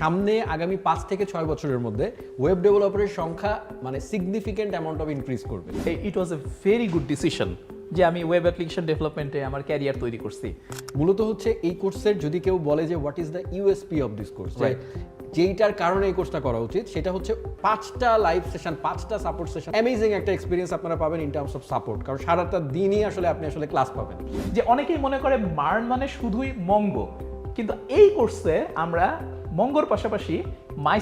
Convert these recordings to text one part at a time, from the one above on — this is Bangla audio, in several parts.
সামনে আগামী পাঁচ থেকে ছয় বছরের মধ্যে ওয়েব ডেভেলপারের সংখ্যা মানে সিগনিফিকেন্ট অ্যামাউন্ট অফ ইনক্রিজ করবে। It was a very good decision যে আমি ওয়েব অ্যাপ্লিকেশন ডেভেলপমেন্টে আমার ক্যারিয়ার তৈরি করছি। মূলত হচ্ছে এই কোর্সের যদি কেউ বলে যে what is the USP of this course যেইটার কারণে এই কোর্সটা করা উচিত সেটা হচ্ছে পাঁচটা লাইভ সেশন পাঁচটা সাপোর্ট সেশন অ্যামেজিং একটা এক্সপিরিয়েন্স আপনারা পাবেন ইন টার্মস অফ সাপোর্ট কারণ সারাটা দিনই আসলে আপনি আসলে ক্লাস পাবেন। যে অনেকেই মনে করে মার্ন মানে শুধুই মঙ্গ কিন্তু এই কোর্সে আমরা মঙ্গর পাশাপাশি মাই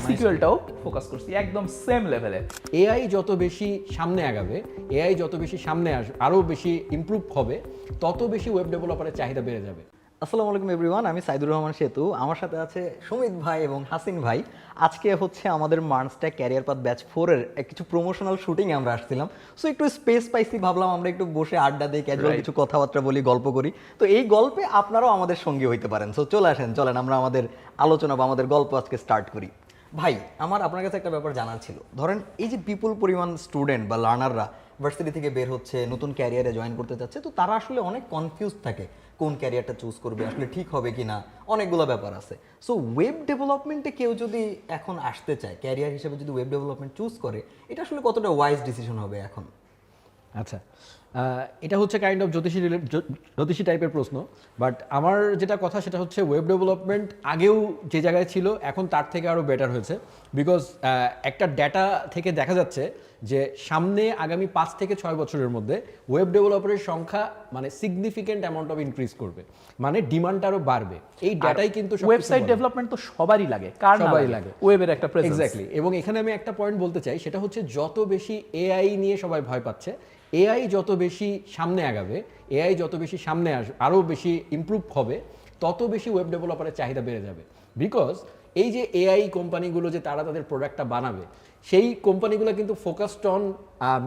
ফোকাস করছি একদম সেম লেভেলে এআই যত বেশি সামনে আগাবে এআই যত বেশি সামনে আসবে আরও বেশি ইম্প্রুভ হবে তত বেশি ওয়েব ডেভেলপারের চাহিদা বেড়ে যাবে। আসসালামু আলাইকুম এভরিওয়ান আমি সাইদুর রহমান সেতু। আমার সাথে আছে সুমিত ভাই এবং হাসিন ভাই। আজকে হচ্ছে আমাদের মার্নস্ট্যাক ক্যারিয়ার পাথ ব্যাচ ফোরের কিছু প্রমোশনাল শুটিং আমরা আসছিলাম। সো একটু স্পেস পাইছি ভাবলাম আমরা একটু বসে আড্ডা দিই ক্যাজুয়াল কিছু কথাবার্তা বলি গল্প করি। তো এই গল্পে আপনারাও আমাদের সঙ্গী হইতে পারেন। সো চলে আসেন চলেন আমরা আমাদের আলোচনা বা আমাদের গল্প আজকে স্টার্ট করি। ভাই আমার আপনার কাছে একটা ব্যাপার জানার ছিল। ধরেন এই যে বিপুল পরিমাণ স্টুডেন্ট বা লার্নাররা ভার্সিটি থেকে বের হচ্ছে নতুন ক্যারিয়ারে জয়েন করতে চাচ্ছে তো তারা আসলে অনেক কনফিউজ থাকে। কোন ক্যারিয়ারটা চুজ করবে, আসলে ঠিক হবে কি না অনেকগুলো ব্যাপার আছে। সো ওয়েব ডেভেলপমেন্টে কেউ যদি এখন আসতে চায় ক্যারিয়ার হিসেবে যদি ওয়েব ডেভেলপমেন্ট চুজ করে, এটা আসলে কতটা ওয়াইজ ডিসিশন হবে এখন? আচ্ছা এটা হচ্ছে কাইন্ড অফ জ্যোতিষী জ্যোতিষী টাইপের প্রশ্ন বাট আমার যেটা কথা সেটা হচ্ছে ওয়েব ডেভেলপমেন্ট আগেও যে জায়গায় ছিল এখন তার থেকে আরও বেটার হয়েছে। বিকজ একটা ডেটা থেকে দেখা যাচ্ছে যে সামনে আগামী পাঁচ থেকে ছয় বছরের মধ্যে ওয়েব ডেভেলপারের সংখ্যা মানে সিগনিফিকেন্ট অ্যামাউন্ট অফ ইনক্রিজ করবে। মানে ডিমান্ড আরও বাড়বে। এই ডেটাই কিন্তু ওয়েবসাইট ডেভেলপমেন্ট তো সবারই লাগে। কার সবারই লাগে। ওয়েবের একটা এক্স্যাক্টলি এবং এখানে আমি একটা পয়েন্ট বলতে চাই সেটা হচ্ছে যত বেশি এআই নিয়ে সবাই ভয় পাচ্ছে এআই যত বেশি সামনে আগাবে, এআই যত বেশি সামনে আস আরও বেশি ইমপ্রুভ হবে, তত বেশি ওয়েব ডেভেলপারের চাহিদা বেড়ে যাবে। বিকজ এই যে এআই কোম্পানিগুলো যে তারা তাদের প্রোডাক্টটা বানাবে, সেই কোম্পানিগুলো কিন্তু focused on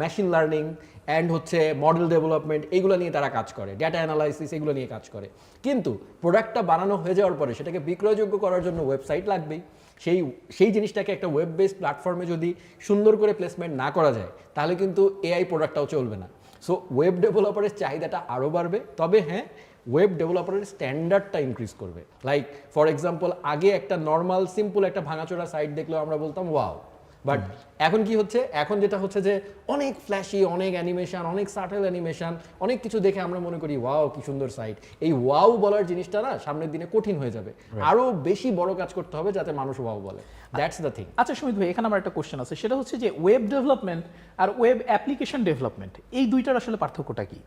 machine learning and হচ্ছে মডেল ডেভেলপমেন্ট এইগুলো নিয়ে তারা কাজ করে ডেটা অ্যানালাইসিস এগুলো নিয়ে কাজ করে। কিন্তু প্রোডাক্টটা বানানো হয়ে যাওয়ার পরে সেটাকে বিক্রয়যোগ্য করার জন্য ওয়েবসাইট লাগবেই। সেই সেই জিনিসটাকে একটা ওয়েব বেসড প্ল্যাটফর্মে যদি সুন্দর করে প্লেসমেন্ট না করা যায়, তাহলে কিন্তু এআই প্রোডাক্টটাও চলবে না। সো ওয়েব ডেভেলপারের চাহিদাটা আরও বাড়বে। তবে হ্যাঁ ওয়েব ডেভেলপারের স্ট্যান্ডার্ডটা ইনক্রিজ করবে। লাইক ফর এক্সাম্পল আগে একটা নর্মাল সিম্পল একটা ভাঙাচোরা সাইট দেখলেও আমরা বলতাম ওয়াও বাট এখন কি হচ্ছে? এখন যেটা হচ্ছে যে অনেক ফ্ল্যাশি অনেক অ্যানিমেশন অনেক সাটেল অ্যানিমেশন অনেক কিছু দেখে আমরা মনে করি ওয়াও কি সুন্দর সাইট এই ওয়াও বলার জিনিসটা না সামনের দিনে কঠিন হয়ে যাবে। আরও বেশি বড় কাজ করতে হবে যাতে মানুষ ওয়াও বলে। দ্যাটস দ্য থিং আচ্ছা সুমিত ভাই এখানে আমার একটা কোশ্চেন আছে। সেটা হচ্ছে যে ওয়েব ডেভেলপমেন্ট আর ওয়েব অ্যাপ্লিকেশন ডেভেলপমেন্ট এই দুইটার আসলে পার্থক্যটা কি?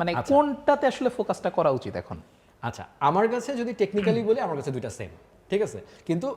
মানে আচ্ছা। কোনটাতে আসলে ফোকাসটা করা উচিত এখন? আচ্ছা আমার কাছে যদি টেকনিক্যালি বলি আমার কাছে দুইটা সেম ঠিক আছে? কিন্তু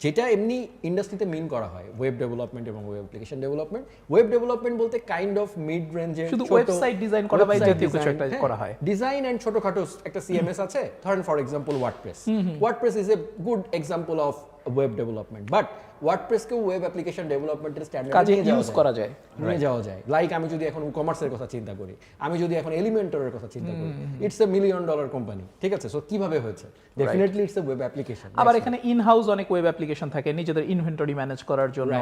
যেটা এমনি ইন্ডাস্ট্রিতে মিন করা হয় ওয়েব ডেভেলপমেন্ট এবং web application development web development বলতে কাইন্ড অফ মিড রেঞ্জের শুধু ওয়েবসাইট ডিজাইন করা বা জাতীয় কিছু একটা করা হয়। ডিজাইন এন্ড ছোটখাটো একটা সিএমএস আছে। ধরেন for example WordPress WordPress is a good example of web development but ওয়ার্ডপ্রেসকেও web application ডেভেলপমেন্টের স্ট্যান্ডার্ড কাজে ইউজ করা যায়। নিয়ে যাওয়া যায়। লাইক আমি যদি এখন কমার্সের কথা চিন্তা করি আমি যদি এখন এলিমেন্টরের কথা চিন্তা করি it's a million dollar company ঠিক আছে? সো কীভাবে হয়েছে? Definitely it's a web application আবার এখানে ইন হাউস অনেক ওয়েব অ্যাপ্লিকেশন থাকে নিজেদের ইনভেন্টরি ম্যানেজ করার জন্য.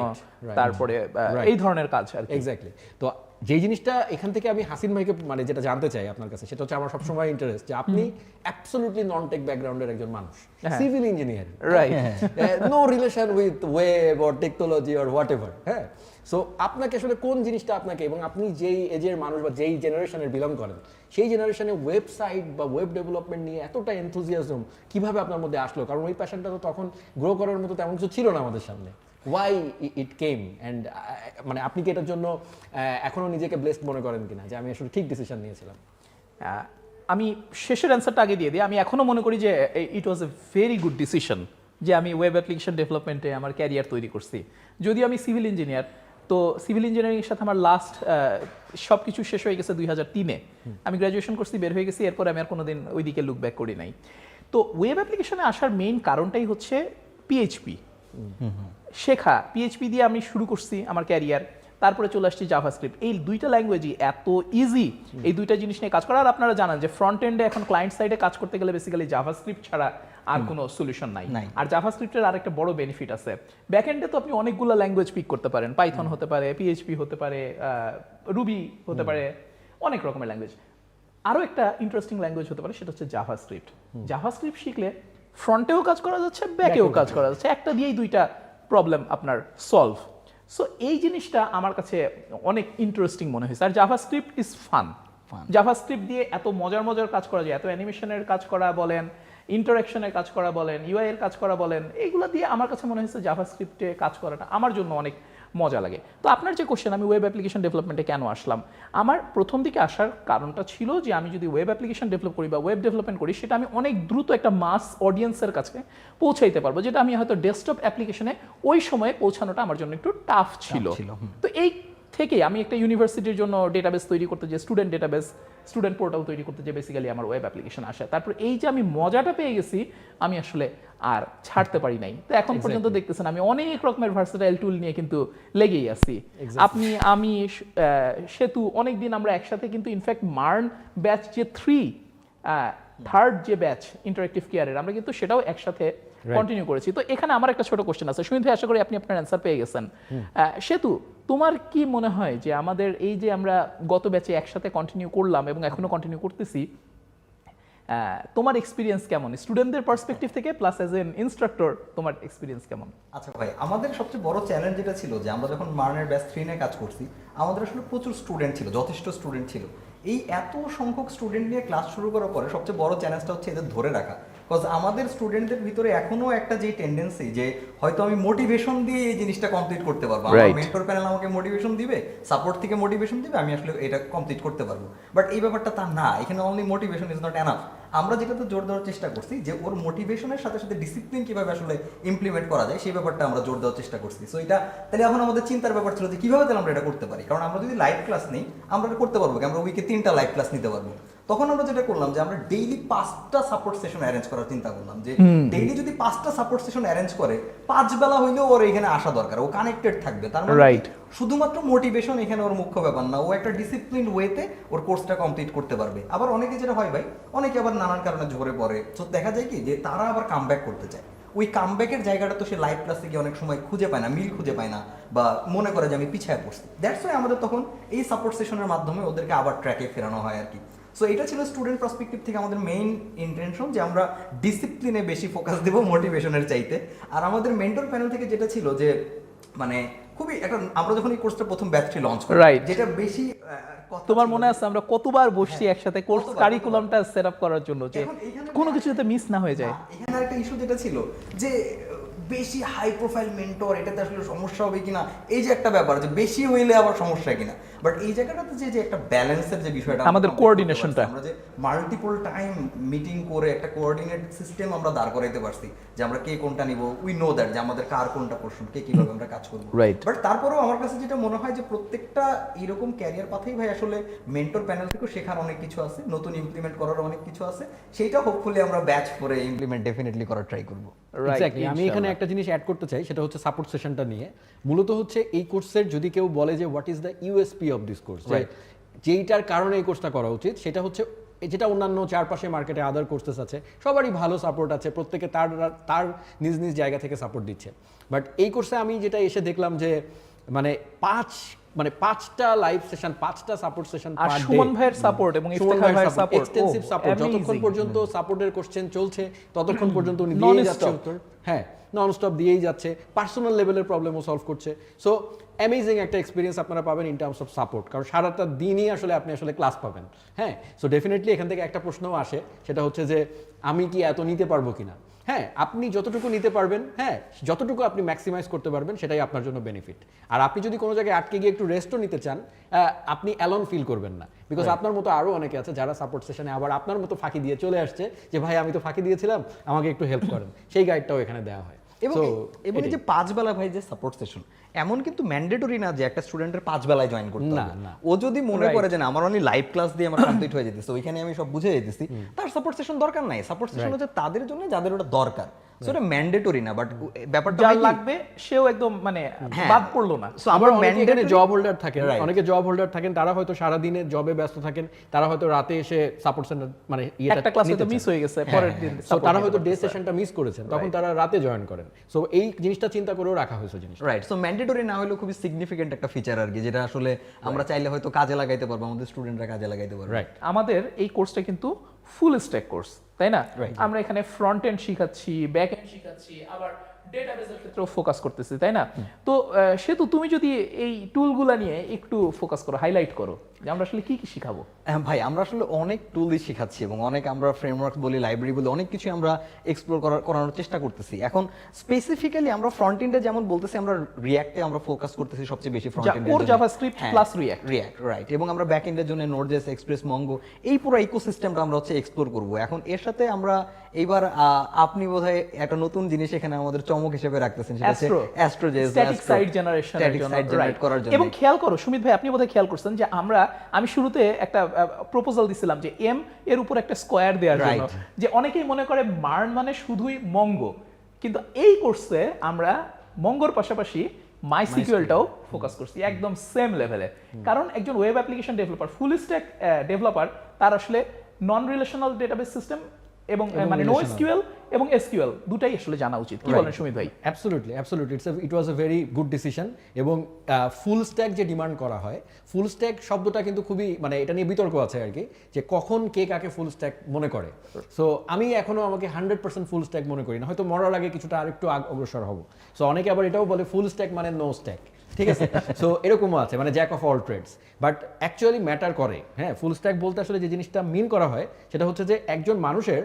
তারপরে. এই ধরনের কাজ আর এক্স্যাক্টলি তো যেই জিনিসটা এখান থেকে আমি হাসিন ভাইকে মানে যেটা জানতে চাই আপনার কাছে সেটা হচ্ছে আমার সবসময় ইন্টারেস্ট যে আপনি অ্যাবসলুটলি নন টেক ব্যাকগ্রাউন্ডের একজন মানুষ হ্যাঁ। Civil engineer right no relation with web or technology or whatever হ্যাঁ? সো আপনাকে আসলে কোন জিনিসটা আপনাকে এবং আপনি যেই এজের মানুষ বা যেই জেনারেশনের বিলং করেন সেই জেনারেশনে ওয়েবসাইট বা ওয়েব ডেভেলপমেন্ট নিয়ে এতটা এনথুজিয়াজম কীভাবে আপনার মধ্যে আসলো? কারণ ওই প্যাশনটা তো তখন গ্রো করার মতো তেমন কিছু ছিল না আমাদের সামনে। ওয়াই ইট কেম অ্যান্ড মানে আপনি কি এটার জন্য আহ, এখনও নিজেকে ব্লেসড মনে করেন কিনা? যে আমি আসলে ঠিক ডিসিশন নিয়েছিলাম। আমি শেষের অ্যান্সারটা আগে দিয়ে দিই। আমি এখনও মনে করি যে it was a very good decision যে আমি ওয়েব অ্যাপ্লিকেশন ডেভেলপমেন্টে আমার ক্যারিয়ার তৈরি করছি। যদিও আমি সিভিল ইঞ্জিনিয়ার তো সিভিল ইঞ্জিনিয়ারিং এর সাথে আমার লাস্ট সব কিছু শেষ হয়ে গেছে দুই হাজার তিনে আমি গ্র্যাজুয়েশন করছি বের হয়ে গেছি এরপর আমি আর কোনোদিন ওইদিকে লুক ব্যাক করি নাই। তো ওয়েব অ্যাপ্লিকেশনে আসার মেইন কারণটাই হচ্ছে পিএইচপি শেখা পিএইচপি দিয়ে আমি শুরু করছি আমার ক্যারিয়ার তারপরে চলে আসছি জাভাস্ক্রিপ্ট এই দুইটা ল্যাঙ্গুয়েজই এত ইজি এই দুইটা জিনিস নিয়ে কাজ করা। আর আপনারা জানান যে ফ্রন্ট এন্ডে এখন ক্লায়েন্ট সাইডে কাজ করতে গেলে বেসিক্যালি জাভাস্ক্রিপ্ট ছাড়া আর কোনো সলিউশন নাই। আর জাভাস্ক্রিপ্টের আরেকটা বড় বেনিফিট আছে। ব্যাক এন্ডে তো আপনি অনেকগুলো ল্যাঙ্গুয়েজ পিক করতে পারেন। পাইথন হতে পারে পিএইচপি হতে পারে রুবি হতে পারে অনেক রকমের ল্যাঙ্গুয়েজ আরও একটা ইন্টারেস্টিং ল্যাঙ্গুয়েজ হতে পারে সেটা হচ্ছে জাভাস্ক্রিপ্ট জাভাস্ক্রিপ্ট শিখলে ফ্রন্টেও কাজ করা যাচ্ছে ব্যাকেও কাজ করা যাচ্ছে। একটা দিয়েই দুইটা প্রবলেম আপনার সলভ সো এই জিনিসটা আমার কাছে অনেক ইন্টারেস্টিং মনে হয়েছে। আর JavaScript is fun JavaScript দিয়ে এত মজার মজার কাজ করা যায় এত অ্যানিমেশনের কাজ করা বলেন ইন্টারাকশনের কাজ করা বলেন ইউআই এর কাজ করা বলেন এইগুলো দিয়ে আমার কাছে মনে হয়েছে জাভাস্ক্রিপ্টে কাজ করাটা আমার জন্য অনেক মজা লাগে। তো আপনার যে কোশ্চেন আমি ওয়েব অ্যাপ্লিকেশন ডেভেলপমেন্টে কেন আসলাম? আমার প্রথম দিকে আসার কারণটা ছিল যে আমি যদি ওয়েব অ্যাপ্লিকেশন ডেভেলপ করি বা ওয়েব ডেভেলপমেন্ট করি সেটা আমি অনেক দ্রুত একটা মাস অডিয়েন্সের কাছে পৌঁছাইতে পারব যেটা আমি হয়তো ডেস্কটপ অ্যাপ্লিকেশনে ওই সময়ে পৌঁছানোটা আমার জন্য একটু টাফ ছিল। তো এই থেকে আমি একটা ইউনিভার্সিটির জন্য ডেটাবেস তৈরি করতে যে স্টুডেন্ট ডেটাবেস স্টুডেন্ট পোর্টাল তৈরি করতে যে বেসিক্যালি আমার ওয়েব অ্যাপ্লিকেশন আসে। তারপর এই যে আমি মজাটা পেয়ে গেছি আমি আসলে আর ছাড়তে পারি নাই। তো এখন পর্যন্ত দেখতেছেন আমি অনেক রকমের ভার্সেটাইল টুল নিয়ে কিন্তু লেগেই আছি। আপনি আমি সেতু অনেকদিন আমরা একসাথে কিন্তু ইনফ্যাক্ট মার্ন ব্যাচ যে থ্রি থার্ড যে ব্যাচ ইন্টারেক্টিভ কেয়ারের আমরা কিন্তু সেটাও একসাথে কন্টিনিউ করেছি। তো এখানে আমার একটা ছোট কোশ্চেন আছে। সুমিত ভাই আশা করি আপনি আপনার অ্যান্সার পেয়ে গেছেন। সেতু তোমার কি মনে হয় যে আমাদের এই যে আমরা গত ব্যাচে একসাথে কন্টিনিউ করলাম এবং এখনও কন্টিনিউ করতেছি তোমার এক্সপিরিয়েন্স কেমন? স্টুডেন্টদের পার্সপেক্টিভ থেকে প্লাস অ্যাজ এন ইনস্ট্রাক্টর তোমার এক্সপিরিয়েন্স কেমন? আচ্ছা ভাই, আমাদের সবচেয়ে বড় চ্যালেঞ্জ যেটা ছিল যে আমরা যখন মার্নের ব্যাচ থ্রি নিয়ে কাজ করছি, আমাদের আসলে প্রচুর স্টুডেন্ট ছিল, যথেষ্ট স্টুডেন্ট ছিল। এই এত সংখ্যক স্টুডেন্ট নিয়ে ক্লাস শুরু করার পরে সবচেয়ে বড় চ্যালেঞ্জটা হচ্ছে এদের ধরে রাখা। বিকজ আমাদের স্টুডেন্টদের ভিতরে এখনও একটা যে টেন্ডেন্সি যে হয়তো আমি মোটিভেশন দিয়ে এই জিনিসটা কমপ্লিট করতে পারব। আমার মেন্টর প্যানেল আমাকে মোটিভেশন দিবে সাপোর্ট থেকে মোটিভেশন দিবে আমি আসলে এটা কমপ্লিট করতে পারব। বাট এই ব্যাপারটা তা না এখানে only motivation is not enough আমরা যেটাতে জোর দেওয়ার চেষ্টা করছি যে ওর মোটিভেশনের সাথে সাথে ডিসিপ্লিন কীভাবে আসলে ইমপ্লিমেন্ট করা যায় সেই ব্যাপারটা আমরা জোর দেওয়ার চেষ্টা করছি। সো এটা তাহলে এখন আমাদের চিন্তার ব্যাপার ছিল যে কীভাবে তাহলে আমরা এটা করতে পারি? কারণ আমরা যদি লাইভ ক্লাস নেই আমরা এটা করতে পারব কি? আমরা উইকে তিনটা লাইভ ক্লাস নিতে পারব। তখন আমরা যেটা করলাম যে আমরা ডেইলি পাঁচটা সাপোর্ট সেশন অ্যারেঞ্জ করার চিন্তা করলাম যে ডেইলি যদি পাঁচটা সাপোর্ট সেশন অ্যারেঞ্জ করে পাঁচ বেলা হইলেও ওর এখানে আসা দরকার ও কানেক্টেড থাকবে। তার মানে Right. শুধুমাত্র মোটিভেশন এখানে ওর মুখ্য ব্যাপার না ও একটা ডিসিপ্লিন ওয়েতে ওর কোর্সটা কমপ্লিট করতে পারবে। আবার অনেকে যেটা হয় ভাই অনেকে আবার নানান কারণে ঝরে পড়ে। তো দেখা যায় কি যে তারা আবার কামব্যাক করতে চায়। ওই কামব্যাকের জায়গাটা তো সে লাইভ ক্লাসে গিয়ে অনেক সময় খুঁজে পায় না মিল খুঁজে পায় না বা মনে করে যে আমি পিছিয়ে পড়ছি। দ্যাটস ওয়াই আমাদের তখন এই সাপোর্ট সেশনের মাধ্যমে ওদেরকে আবার ট্র্যাকে ফেরানো হয় আর কি। সো এটা ছিল স্টুডেন্ট পার্সপেক্টিভ থেকে আমাদের মেইন ইন্টেনশন যে আমরা ডিসিপ্লিনে বেশি ফোকাস দেবো মোটিভেশনের চাইতে। আর আমাদের মেন্টর প্যানেল থেকে যেটা ছিল যে মানে খুবই একটা আমরা যখন এই কোর্সটা প্রথম ব্যাচটি লঞ্চ করি. যেটা বেশি তোমার মনে আছে আমরা কতবার বসছি একসাথে কোর্স কারিকুলামটা সেট আপ করার জন্য যে কোনো কিছু যাতে মিস না হয়ে যায়? এখানে একটা ইস্যু যেটা ছিল যে বেশি হাই প্রোফাইল মেন্টর এটাতে আসলে সমস্যা হবে কিনা? এই যে একটা ব্যাপার যে বেশি হইলে আবার সমস্যা কিনা? বাট এই জায়গাটাতে যে যে একটা ব্যালেন্সের যে বিষয়টা আমরা আমাদের। পারছি, আমরা যে মাল্টিপল টাইম মিটিং করে একটা কোঅর্ডিনেট সিস্টেম আমরা দাঁড় করাইতে পারছি যে আমরা কে কোনটা নিব উই নো দ্যাট যে আমাদের কার কোনটা পোর্শন কে কীভাবে আমরা কাজ করব Right. বাট তারপরেও আমার কাছে যেটা মনে হয় যে প্রত্যেকটা এরকম ক্যারিয়ার পাথেই ভাই আসলে মেন্টর প্যানেল থেকেও শেখার অনেক কিছু আছে নতুন ইমপ্লিমেন্ট করার অনেক কিছু আছে সেইটা হোপফুলি আমরা ব্যাচ করে ইমপ্লিমেন্ট ডেফিনেটলি করার ট্রাই করব এক্স্যাক্টলি আমি এখানে একটা জিনিস অ্যাড করতে চাই সেটা হচ্ছে সাপোর্ট সেশনটা নিয়ে মূলত হচ্ছে এই কোর্সের যদি কেউ বলে যে what is the USP of this course যেইটার কারণে এই কোর্সটা করা উচিত সেটা হচ্ছে যেটা অন্যান্য চারপাশে মার্কেটে আদার কোর্সেস আছে সবারই ভালো সাপোর্ট আছে প্রত্যেকে তার তার নিজ নিজ জায়গা থেকে সাপোর্ট দিচ্ছে। বাট এই কোর্সে আমি যেটা এসে দেখলাম যে মানে পাঁচ মানে পাঁচটা লাইভ সেশন পাঁচটা সাপোর্ট সেশন আর সুমন ভাইয়ের সাপোর্ট এবং ইফতেখার ভাইয়ের সাপোর্ট এক্সটেন্সিভ সাপোর্ট যতক্ষণ পর্যন্ত সাপোর্টের কোশ্চেন চলছে ততক্ষণ পর্যন্ত উনি Non-stop. যাচ্ছে উত্তর। হ্যাঁ নন স্টপ দিয়েই যাচ্ছে পার্সোনাল লেভেলের প্রবলেমও সলভ করছে। সো অ্যামেজিং একটা এক্সপিরিয়েন্স আপনারা পাবেন ইন টার্মস অফ সাপোর্ট কারণ সারাটা দিনই আসলে আপনি আসলে ক্লাস পাবেন। হ্যাঁ? সো ডেফিনেটলি এখান থেকে একটা প্রশ্নও আসে। সেটা হচ্ছে যে আমি কি এত নিতে পারব কিনা? হ্যাঁ আপনি যতটুকু নিতে পারবেন হ্যাঁ যতটুকু আপনি ম্যাক্সিমাইজ করতে পারবেন সেটাই আপনার জন্য বেনিফিট আর আপনি যদি কোনো জায়গায় আটকে গিয়ে একটু রেস্টও নিতে চান আপনি অ্যালন ফিল করবেন না। বিকজ আপনার মতো আরও অনেকে আছে যারা সাপোর্ট সেশনে আবার আপনার মতো ফাঁকি দিয়ে চলে আসছে যে ভাই আমি তো ফাঁকি দিয়েছিলাম আমাকে একটু হেল্প করেন। সেই গাইডটাও এখানে দেওয়া হয়। এবং এই- এবং এই যে পাঁচ বেলা ভাই যে সাপোর্ট সেশন এমন কিন্তু ম্যান্ডেটরি না যে একটা স্টুডেন্টের পাঁচ বেলায় জয়েন করতে না, ও যদি মনে করে যে না আমার অনলি লাইভ ক্লাস দিয়ে আমার কমপ্লিট হয়ে যেতেছে ওইখানে আমি সব বুঝে যেতেছি তার সাপোর্ট সেশন দরকার নাই। সাপোর্ট সেশন হচ্ছে তাদের জন্য যাদের ওটা দরকার। সো এটা ম্যান্ডেটরি না বাট ব্যাপারটা যার লাগবে সেও একদম মানে হ্যাঁ। বাদ পড়ল না। আবার অনেকে এখানে mandatory- জব হোল্ডার থাকেন অনেকে জব হোল্ডার থাকেন তারা হয়তো সারা দিনে জবে ব্যস্ত থাকেন তারা হয়তো রাতে এসে সাপোর্ট সেন্টার মানে একটা ক্লাস হয়তো। মিস হয়ে গেছে হ্যাঁ, পরের হ্যাঁ, দিন support তারা হয়তো ডে সেশনটা মিস করেছেন তখন তারা রাতে জয়েন করেন। সো এই জিনিসটা চিন্তা করেও রাখা হয়েছে জিনিসটা। রাইট সো ম্যান্ডেটরি না হলেও খুবই সিগনিফিকেন্ট একটা ফিচার আর কি যেটা আসলে আমরা চাইলে হয়তো কাজে লাগাইতে পারব আমাদের স্টুডেন্টরা কাজে লাগাইতে পারব। রাইট আমাদের এই কোর্সটা কিন্তু ফুল স্ট্যাক কোর্স তাই না. আমরা এখানে ফ্রন্ট এন্ড শিখাচ্ছি ব্যাক এন্ড শিখাচ্ছি আবার ডেটাবেসের ক্ষেত্রেও ফোকাস করতেছি তাই না? তো আহ, সেতু তুমি যদি এই টুলগুলা নিয়ে একটু ফোকাস করো হাইলাইট করো যে আমরা আসলে কি কি শিখাবো? হ্যাঁ ভাই আমরা আসলে অনেক টুলই শেখাচ্ছি এবং অনেক আমরা ফ্রেমওয়ার্ক বলি লাইব্রেরি বলি অনেক কিছু আমরা এক্সপ্লোর করার করানোর চেষ্টা করতেছি। এখন স্পেসিফিক্যালি আমরা ফ্রন্ট এন্ডে যেমন বলতেছি আমরা রিয়াক্টে আমরা ফোকাস করতেছি সবচেয়ে বেশি ফ্রন্ট এন্ডে core JavaScript plus React। React right এবং আমরা ব্যাক এন্ডের জন্য নোডজেস এক্সপ্রেস মঙ্গো এই পুরো ইকোসিস্টেমটা আমরা হচ্ছে এক্সপ্লোর করব। এখন এর সাথে আমরা এইবার আপনি বোধহয় একটা নতুন জিনিস এখানে আমাদের চমক হিসেবে রাখতেছেন সেটা হচ্ছে Astro static site generation static site generate করার জন্য। এবং খেয়াল করো সুমিত ভাই আপনি বোধহয় খেয়াল করছেন যে আমরা আমি শুরুতে একটা প্রপোজাল দিছিলাম যে এম এর উপর একটা স্কোয়ার দেওয়ার জন্য। যে অনেকেই মনে করে মার্ন মানে শুধুই মঙ্গ। কিন্তু এই কোর্সে আমরা মঙ্গর পাশাপাশি মাই সিকিউএলটাও ফোকাস করছি একদম সেম লেভেলে কারণ একজন web application developer full stack developer তার আসলে নন রিলেশনাল ডেটাবেস সিস্টেম এবং মানে নো এসকিউএল এবং এসকিউএল দুটাই আসলে জানা উচিত। কি বলেন সুমিত ভাই? Absolutely absolutely it's it was a very good decision এবং ফুল স্ট্যাক যে ডিমান্ড করা হয় ফুল স্ট্যাক শব্দটা কিন্তু খুবই মানে এটা নিয়ে বিতর্ক আছে আর কি যে কখন কে কাকে ফুল স্ট্যাক মনে করে। সো আমি এখনও আমাকে হান্ড্রেড পার্সেন্ট ফুল স্ট্যাক মনে করি না হয়তো মরার আগে কিছুটা আরেকটু আগ- অগ্রসর হব। সো অনেকে আবার এটাও বলে ফুল স্ট্যাক মানে নো স্ট্যাক ঠিক আছে? সো এরকমও আছে মানে jack of all trades but actually matter করে হ্যাঁ? ফুল স্ট্যাক বলতে আসলে যে জিনিসটা মিন করা হয় সেটা হচ্ছে যে একজন মানুষের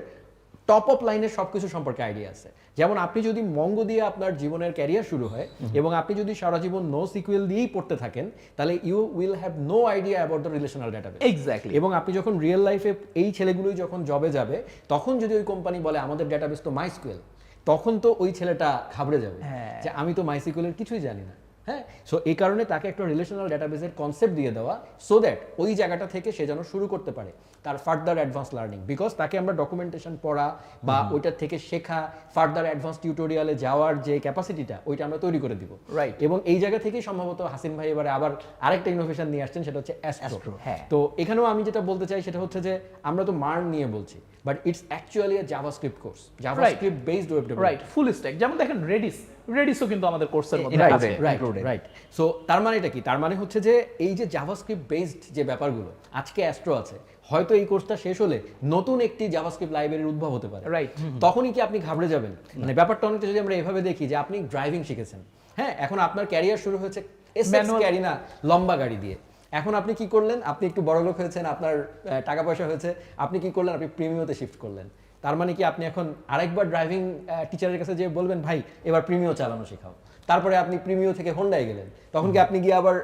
টপ অফ লাইনের সব কিছু সম্পর্কে আইডিয়া আছে। যেমন আপনি যদি মঙ্গ দিয়ে আপনার জীবনের ক্যারিয়ার শুরু হয় এবং আপনি যদি সারা জীবন নো সিকুয়েল দিয়েই পড়তে থাকেন তাহলে you will have no idea about the relational database exactly এবং আপনি যখন রিয়েল লাইফে এই ছেলেগুলোই যখন জবে যাবে তখন যদি ওই কোম্পানি বলে আমাদের ডেটাবেস তো মাইস্কুয়েল তখন তো ওই ছেলেটা ঘাবড়ে যাবে। হ্যাঁ। যে আমি তো মাইসিকুয়েলের কিছুই জানি না। হ্যাঁ? সো এই কারণে তাকে একটা রিলেশনাল ডেটাবেসের কনসেপ্ট দিয়ে দেওয়া সো দ্যাট ওই জায়গাটা থেকে সে যেন শুরু করতে পারে তার ফার্দার অ্যাডভান্স লার্নিং বিকজ তাকে আমরা ডকুমেন্টেশন পড়া বা ওইটার থেকে শেখা ফার্দার অ্যাডভান্স টিউটোরিয়ালে যাওয়ার যে ক্যাপাসিটিটা ওইটা আমরা তৈরি করে দিব। রাইট এবং এই জায়গা থেকেই সম্ভবত হাসিন ভাই এবারে আবার আরেকটা ইনোভেশন নিয়ে আসছেন সেটা হচ্ছে অ্যাস্ট্রো হ্যাঁ। তো এখানেও আমি যেটা বলতে চাই সেটা হচ্ছে যে আমরা তো মার্ন নিয়ে বলছি but it's actually JavaScript course JavaScript based web right full stack যেমন দেখেন রেডিস রেডিসও কিন্তু আমাদের কোর্সের মধ্যে আছে রাইট রাইট সো তার মানে এটা কি? তার মানে হচ্ছে যে এই যে জাভাস্ক্রিপ্ট বেসড যে ব্যাপারগুলো আজকে অ্যাস্ট্রো আছে হয়তো এই কোর্সটা শেষ হলে নতুন একটি জাভাস্ক্রিপ্ট লাইব্রেরির উদ্ভব হতে পারে। Right. তখনই কি আপনি ঘাবড়ে যাবেন? মানে ব্যাপারটা অনেকটা যদি আমরা এভাবে দেখি যে আপনি ড্রাইভিং শিখেছেন হ্যাঁ এখন আপনার ক্যারিয়ার শুরু হয়েছে Manual- ক্যারি না লম্বা গাড়ি দিয়ে। এখন আপনি কি করলেন? আপনি একটু বড় লোক হয়েছেন আপনার টাকা পয়সা হয়েছে আপনি কি করলেন? আপনি প্রিমিয়তে শিফট করলেন। তার মানে কি আপনি এখন আরেকবার ড্রাইভিং টিচারের কাছে যে বলবেন ভাই এবার প্রিমিও চালানো শেখাও। তারপরে আপনি প্রিমিও থেকে হোন্ডায় গেলেন। তখন কি আপনি গিয়ে আবার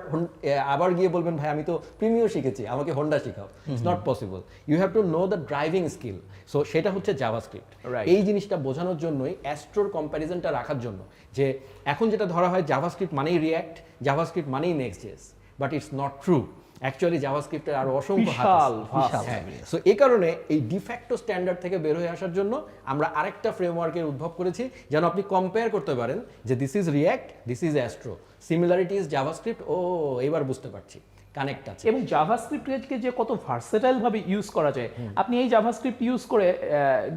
আবার গিয়ে বলবেন ভাই আমি তো প্রিমিও শিখেছি আমাকে হোন্ডা শেখাও। It's not possible you have to know the driving skill so সেটা হচ্ছে জাভাস্ক্রিপ্ট Right. এই জিনিসটা বোঝানোর জন্যই অ্যাস্ট্রোর কম্প্যারিজনটা রাখার জন্য যে এখন যেটা ধরা হয় জাভাস্ক্রিপ্ট মানেই রিয়্যাক্ট জাভাস্ক্রিপ্ট মানেই Next JS but it's not true actually জাভাস্ক্রিপ্টের আরও অসংখ্য বিশাল, আছে। হ্যাঁ। সো এই কারণে এই ডিফ্যাক্টো স্ট্যান্ডার্ড থেকে বের হয়ে আসার জন্য আমরা আরেকটা ফ্রেমওয়ার্কের উদ্ভব করেছি যেন আপনি কম্পেয়ার করতে পারেন যে this is React this is Astro similarity is JavaScript ও এবার বুঝতে পারছি কানেক্ট আছে। এবং জাভাস্ক্রিপ্টকে যে কত ভার্সেটাইল ভাবে ইউজ করা যায় আপনি এই জাভাস্ক্রিপ্ট ইউজ করে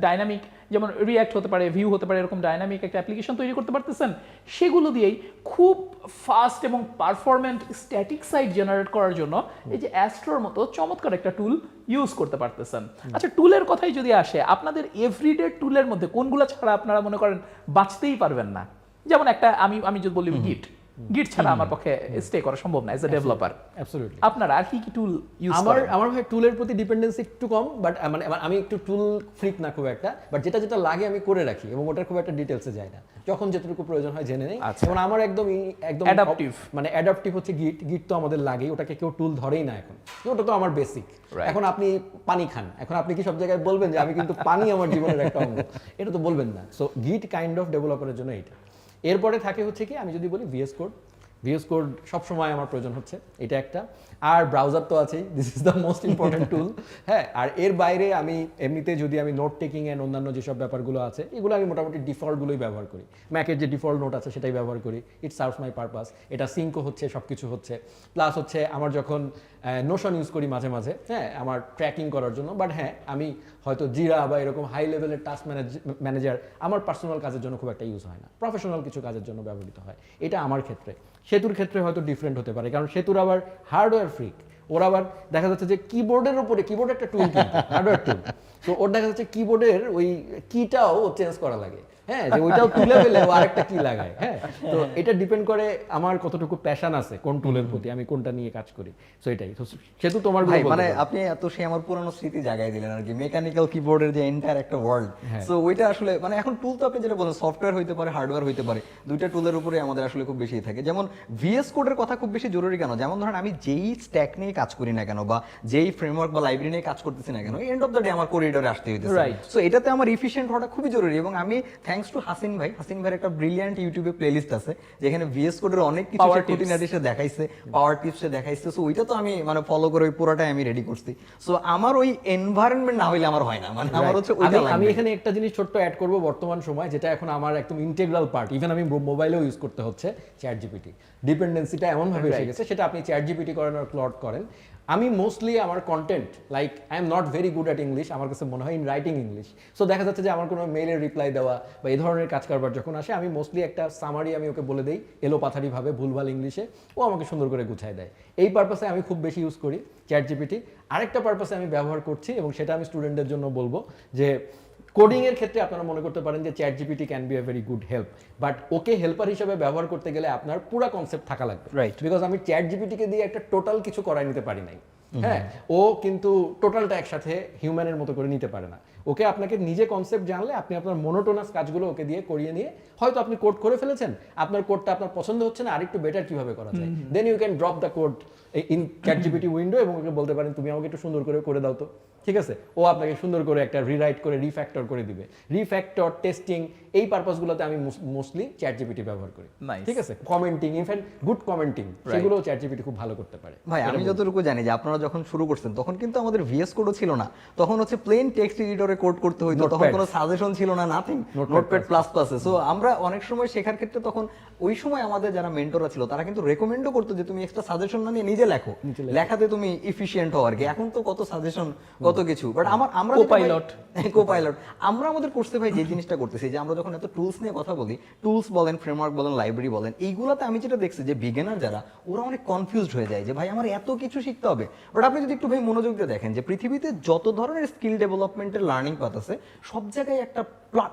ডাইনামিক যেমন রিয়্যাক্ট হতে পারে ভিউ হতে পারে এরকম ডাইনামিক একটা অ্যাপ্লিকেশন তৈরি করতে পারতেছেন সেগুলো দিয়েই খুব ফাস্ট এবং পারফরমেন্ট স্ট্যাটিক সাইট জেনারেট করার জন্য এই যে অ্যাস্ট্রোর মতো চমৎকার একটা টুল ইউজ করতে পারতেছেন। আচ্ছা টুলের কথাই যদি আসে আপনাদের এভরিডে টুলের মধ্যে কোনগুলো ছাড়া আপনারা মনে করেন বাঁচতেই পারবেন না? যেমন একটা আমি আমি যদি বলি গিট গিট ছাড়া আমার পক্ষে স্টে করা সম্ভব না এজ এ ডেভেলপার অ্যাবসলিউটলি আপনারা আর কি কি টুল ইউজ আমার করেন? আমার ভাই টুলের প্রতি ডিপেন্ডেন্সি একটু কম বাট মানে আমি একটু টুল ফ্রিক না খুব একটা বাট যেটা যেটা লাগে আমি করে রাখি এবং ওটার খুব একটা ডিটেলসে যায় না। যখন যেটুকু প্রয়োজন হয় জেনে নেই। আচ্ছা। যেমন আমার একদম একদম Adaptive. মানে অ্যাডাপটিভ হচ্ছে গিট গিট তো আমাদের লাগেই ওটাকে কেউ টুল ধরেই না এখন। ওটা তো আমার বেসিক এখন আপনি পানি খান। এখন আপনি কি সব জায়গায় বলবেন যে আমি কিন্তু পানি আমার জীবনের একটা অঙ্গ? এটা তো বলবেন না। সো গিট কাইন্ড অফ ডেভেলপারের জন্য এটা এরপরে থাকে হচ্ছে কি আমি যদি বলি ভিএস কোড ভিএস কোড সবসময় আমার প্রয়োজন হচ্ছে এটা একটা। আর ব্রাউজার তো আছেই this is the most important tool হ্যাঁ আর এর বাইরে আমি এমনিতে যদি আমি নোট টেকিং এন্ড অন্যান্য যেসব ব্যাপারগুলো আছে এগুলো আমি মোটামুটি ডিফল্টগুলোই ব্যবহার করি। ম্যাকের যে ডিফল্ট নোট আছে সেটাই ব্যবহার করি। ইট সার্ভস মাই পারপাস এটা সিঙ্কও হচ্ছে সব কিছু হচ্ছে। প্লাস হচ্ছে আমার যখন নোশন ইউজ করি মাঝে মাঝে হ্যাঁ আমার ট্র্যাকিং করার জন্য। বাট হ্যাঁ আমি হয়তো জিরা বা এরকম হাই লেভেলের টাস্ক ম্যানেজার আমার পার্সোনাল কাজের জন্য খুব একটা ইউজ হয় না। প্রফেশনাল কিছু কাজের জন্য ব্যবহৃত হয়। এটা আমার ক্ষেত্রে। সেতুর ক্ষেত্রে হয়তো ডিফারেন্ট হতে পারে, কারণ সেতুর আবার হার্ডওয়্যার ফ্রিক ওর আবার দেখা যাচ্ছে যে কিবোর্ডের উপরে কিবোর্ড একটা টুল হার্ডওয়্যার টুল তো ওর দেখা যাচ্ছে কিবোর্ডের ওই কিটাও চেঞ্জ করা লাগে। হ্যাঁ যে ওইটাও তুলে ফেলে ও আরেকটা কি লাগায়? হ্যাঁ তো এটা ডিপেন্ড করে আমার কতটুকু প্যাশন আছে কোন টুলের প্রতি আমি কোনটা নিয়ে কাজ করি। সো এটাই। তো সেতু তোমার ভাই মানে আপনি এত সে আমার পুরনো স্মৃতি জাগায় দিলেন আর কি মেকানিক্যাল কিবোর্ডের যে এন্টায়ার একটা ওয়ার্ল্ড হ্যাঁ। সো ওইটা আসলে মানে এখন টুল তো আপনি যেটা বলেন সফটওয়্যার হইতে পারে হার্ডওয়্যার হইতে পারে দুইটা টুলের উপরে আমাদের আসলে খুব বেশি থাকে। যেমন ভিএস কোডের কথা খুব বেশি জরুরি কেন? যেমন ধরেন আমি যেই স্ট্যাক নিয়ে কাজ করি না কেন বা যেই ফ্রেমওয়ার্ক বা লাইব্রেরি নিয়ে কাজ করতেছি না কেন এন্ড অফ দ্য ডে আমার করিডোরে আসতে হইতেছে. সো এটাতে আমার ইফিশিয়েন্ট হওয়াটা খুবই জরুরি এবং আমি থ্যাঙ্কস টু হাসিন ভাই হাসিন ভাইয়ের একটা ব্রিলিয়ান্ট ইউটিউবে প্লেলিস্ট আছে যেখানে ভিএস কোডের অনেক কিছু সে খুঁটিনাটি সে দেখাইছে পাওয়ার টিপসে দেখাইছে সো ওইটা তো আমি মানে ফলো করে ওই পুরোটাই আমি রেডি করছি। সো আমার ওই এনভায়রনমেন্ট না হইলে আমার হয় না মানে আমার হচ্ছে ওইটা আমি- এখানে একটা জিনিস ছোট্ট অ্যাড করব বর্তমান সময় যেটা এখন আমার একদম ইন্টেগ্রাল পার্ট ইভেন আমি মোবাইলেও ইউজ করতে হচ্ছে চ্যাট জিপিটি ডিপেন্ডেন্সিটা এমন ভাবে এসে গেছে সেটা আপনি চ্যাট জিপিটি করেন আর প্লট করেন। আমি মোস্টলি আমার content like I am not very good at English আমার কাছে মনে হয় ইন রাইটিং ইংলিশ সো দেখা যাচ্ছে যে আমার কোনো মেলের রিপ্লাই দেওয়া বা এই ধরনের কাজ কারবার যখন আসে, আমি মোস্টলি একটা সামারি আমি ওকে বলে দিই, এলো পাথারিভাবে ভুলভাল ইংলিশে ও আমাকে সুন্দর করে গুছায় দেয়। এই পারপাসে আমি খুব বেশি ইউজ করি চ্যাট জিপিটি আরেকটা পারপাসে আমি ব্যবহার করছি এবং সেটা আমি স্টুডেন্টদের জন্য বলব যে কোডিং এর ক্ষেত্রে আপনারা মনে করতে পারেন যে ChatGPT can be a very good help but okay helper হিসেবে ব্যবহার করতে গেলে আপনার পুরো কনসেপ্ট থাকা লাগবে। Right. বিকজ আমি চ্যাট জিপিটিকে দিয়ে একটা টোটাল কিছু করাই নিতে পারি নাই। হ্যাঁ ও কিন্তু টোটালটা একসাথে হিউম্যানের মতো করে নিতে পারে না। ওকে আপনাকে নিজে কনসেপ্ট জানলে আপনি আপনার মনোটোনাস কাজগুলো ওকে দিয়ে করিয়ে নিয়ে হয়তো আপনি কোড করে ফেলেছেন আপনার কোডটা আপনার পছন্দ হচ্ছে না আরেকটু বেটার কীভাবে করা যায়? Then you can drop the code in ChatGPT window এবং ওকে বলতে পারেন তুমি আমাকে একটু সুন্দর করে করে দাও তো। ঠিক আছে? ও আপনাকে সুন্দর করে একটা রিরাইট করে রিফ্যাক্টর করে দিবে। রিফ্যাক্টর টেস্টিং এই পারপাসগুলোতে আমি মোস্টলি চ্যাট জিপিটি ব্যবহার করি। ঠিক আছে? Commenting in fact good commenting সেগুলো চ্যাট জিপিটি খুব ভালো করতে পারে। ভাই আমি যতটুকু জানি যে আপনারা যখন শুরু করছেন তখন কিন্তু আমাদের ভিএস কোডও ছিল না। তখন হচ্ছে প্লেন টেক্সট এডিটরে কোড করতে হইতো তখন কোনো সাজেশন ছিল না নাথিং নোটপ্যাড প্লাস প্লাসে সো আমরা অনেক সময় শেখার ক্ষেত্রে তখন ওই সময় আমাদের যারা মেন্টররা ছিল তারা কিন্তু রেকমেন্ডও করতো যে তুমি এক্সট্রা সাজেশন না নিয়ে নিজে লেখো। লেখাতে তুমি ইফিশিয়েন্ট হও আর কি। এখন তো কত সাজেশন কত কিছু বাট আমার আমরা Co-pilot. কোপাইলট আমরা আমাদের কোর্সে ভাই যে জিনিসটা করতেছি যে আমরা যখন এত টুলস নিয়ে কথা বলি টুলস বলেন ফ্রেমওয়ার্ক বলেন লাইব্রেরি বলেন এইগুলোতে আমি যেটা দেখছি যে বিগিনার যারা ওরা অনেক কনফিউজড হয়ে যায় যে ভাই আমার এত কিছু শিখতে হবে বাট আপনি যদি একটু ভাই মনোযোগ দিয়ে দেখেন যে পৃথিবীতে যত ধরনের স্কিল ডেভেলপমেন্টের লার্নিং পাথ আছে সব জায়গায় একটা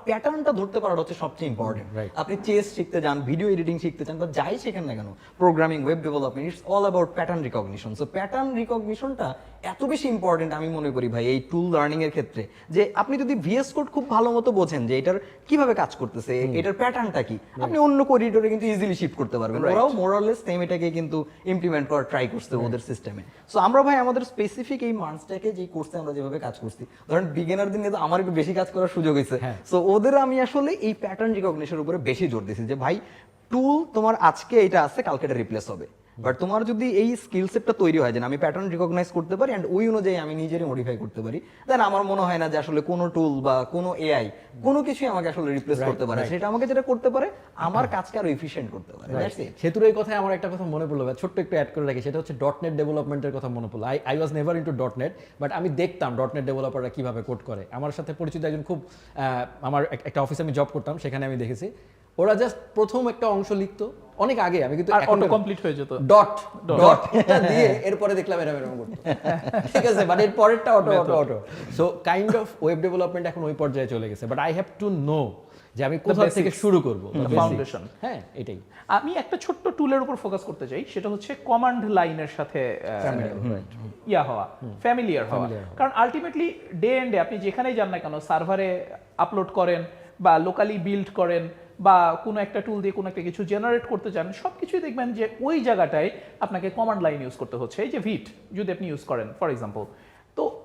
প্যাটার্নটা ধরতে পারাটা হচ্ছে সবচেয়ে ইম্পর্টেন্ট. আপনি চেস শিখতে যান ভিডিও এডিটিং শিখতে চান বা যাই শেখেন না কেন programming web development it's all about pattern recognition so pattern রিকগনিশনটা এত বেশি ইম্পর্টেন্ট আমি মনে করি ভাই এই টুল লার্নিং এর ক্ষেত্রে যে আপনি যদি ভিএস কোড খুব ভালো মতো বোঝেন যে এটার কীভাবে কাজ করতেছে এটার প্যাটার্নটা কি আপনি অন্য করিডোরে কিন্তু ইজিলি শিফট করতে পারবেন। ওরাও মোরালেস সেম এটাকে কিন্তু ইমপ্লিমেন্ট করার ট্রাই করছে ওদের সিস্টেমে সো আমরা ভাই আমাদের স্পেসিফিক এই মান্সটাকে যে কোর্সে আমরা যেভাবে কাজ করছি ধরেন বিগিনার দিনে তো আমার একটু বেশি কাজ করার সুযোগ হয়েছে। হ্যাঁ। সো ওদের আমি আসলে এই প্যাটার্ন রিকগনিশনের উপরে বেশি জোর দিয়েছি যে ভাই টুল তোমার আজকে এটা আছে কালকে এটা রিপ্লেস হবে। বাট তোমার যদি এই স্কিল সেটটা তৈরি হয় যে আমি প্যাটার্ন রিকগনাইজ করতে পারি অ্যান্ড ওই অনুযায়ী আমি নিজেরই মডিফাই করতে পারি দেন আমার মনে হয় না যে আসলে কোনো টুল বা কোনো এআই কোনো কিছুই আমাকে আসলে রিপ্লেস করতে পারে। সেটা আমাকে যেটা করতে পারে আমার কাজকে আরও এফিশিয়েন্ট করতে পারে. সেতুর এই কথায় আমার একটা কথা মনে পড়ল ছোট্ট একটু অ্যাড করে রাখি সেটা হচ্ছে ডট নেট ডেভেলপমেন্টের কথা মনে পড়ল। I I was never into dot net but আমি দেখতাম ডট নেট ডেভেলপাররা কীভাবে কোড করে। আমার সাথে পরিচিত একজন খুব আহ, আমার একটা অফিসে আমি জব করতাম সেখানে আমি দেখেছি। ওরা জাস্ট প্রথম একটা অংশ লিখতো। অনেক আগে আমি কিন্তু অটো কমপ্লিট হয়ে যেত। ডট ডট দিয়ে এরপরে দেখলাম এরকম এরকম করতো। ঠিক আছে বাট এর পরেরটা auto auto auto so kind of web development এখন ওই পর্যায়ে চলে গেছে। But I have to know যে আমি কোথা থেকে শুরু করব। Foundation. হ্যাঁ এটাই। আমি একটা ছোট্ট টুলের উপর ফোকাস করতে চাই। সেটা হচ্ছে কমান্ড লাইনের সাথে ইয়া হওয়া। ফ্যামিলিয়ার হওয়া। কারণ আলটিমেটলি ডে এন্ডে আপনি যেখানেই যান না কেন সার্ভারে আপলোড করেন বা লোকালি বিল্ড করেন বা কোনো একটা টুল দিয়ে কোনো একটা কিছু জেনারেট করতে চান সব কিছুই দেখবেন যে ওই জায়গাটায় আপনাকে কমান্ড লাইন ইউজ করতে হচ্ছে। এই যে ভিট যদি আপনি ইউজ করেন ফর এক্সাম্পল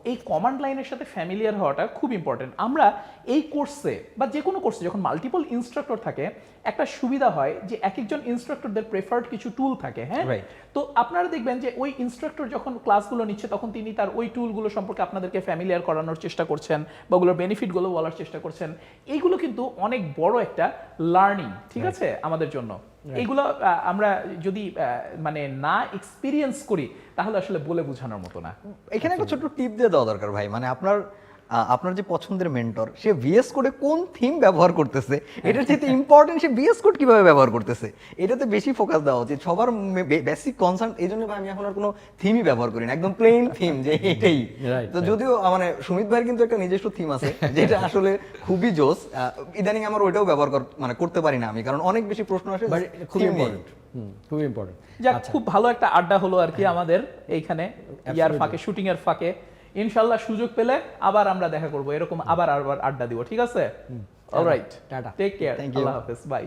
এই কমান্ড লাইনের সাথে ফ্যামিলিয়ার হওয়াটা খুব ইম্পর্টেন্ট আমরা এই কোর্সে বা যে কোনো কোর্সে যখন মাল্টিপল ইনস্ট্রাক্টর থাকে একটা সুবিধা হয় যে এক একজন ইনস্ট্রাক্টরদের প্রেফার্ড কিছু টুল থাকে হ্যাঁ. তো আপনারা দেখবেন যে ওই ইনস্ট্রাক্টর যখন ক্লাসগুলো নিচ্ছে তখন তিনি তার ওই টুলগুলো সম্পর্কে আপনাদেরকে ফ্যামিলিয়ার করানোর চেষ্টা করছেন বা ওগুলোর বেনিফিটগুলো বলার চেষ্টা করছেন। এইগুলো কিন্তু অনেক বড় একটা লার্নিং ঠিক আছে? আমাদের জন্য। এইগুলো আহ, আমরা যদি আহ, মানে না এক্সপিরিয়েন্স করি তাহলে আসলে বলে বোঝানোর মতো না। এখানে একটা ছোট টিপ দিয়ে দেওয়া দরকার ভাই। মানে আপনার আপনার যে পছন্দের মেন্টর সে ভিএস কোডে কোন থিম ব্যবহার করতেছে? এটার যেহেতু ইম্পর্টেন্ট সে ভিএস কোড কীভাবে ব্যবহার করতেছে? এটাতে বেশি ফোকাস দেওয়া উচিত। সবার বেসিক কনসার্ন এই জন্য ভাই আমি এখন আর কোনো থিমই ব্যবহার করি না। একদম প্লেন থিম যে এটাই। তো যদিও মানে সুমিত ভাইয়ের কিন্তু একটা নিজস্ব থিম আছে যেটা আসলে খুবই জোস। আহ, ইদানিং আমার ওইটাও ব্যবহার কর- মানে করতে পারি না আমি কারণ অনেক বেশি প্রশ্ন আসে খুব ইম্পর্টেন্ট খুব ইম্পর্টেন্ট যাক খুব ভালো একটা আড্ডা হলো আর কি আমাদের এইখানে ইয়ার ফাঁকে শুটিং এর ফাঁকে। ইনশাল্লাহ সুযোগ পেলে আবার আমরা দেখা করব। এরকম আবার আবার আড্ডা দিব ঠিক আছে? Alright tata. Take care. আল্লাহ হাফেজ বাই